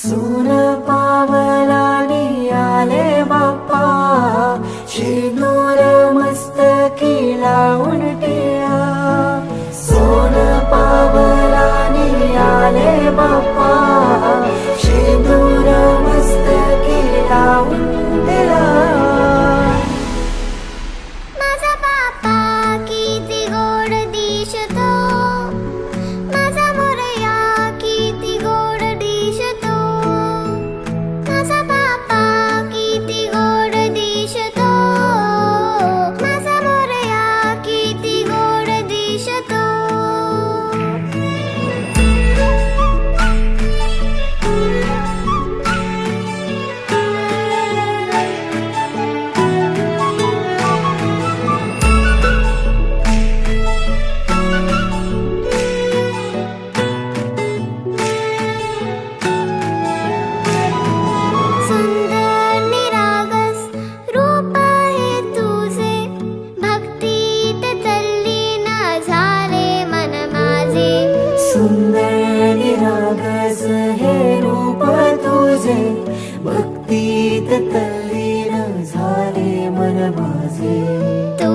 चूर पावलाने आले बाप्पा शिदूर मस्त किला लावून हे रूप तुझे. भक्तीत तल्लीन झाले मन माझे.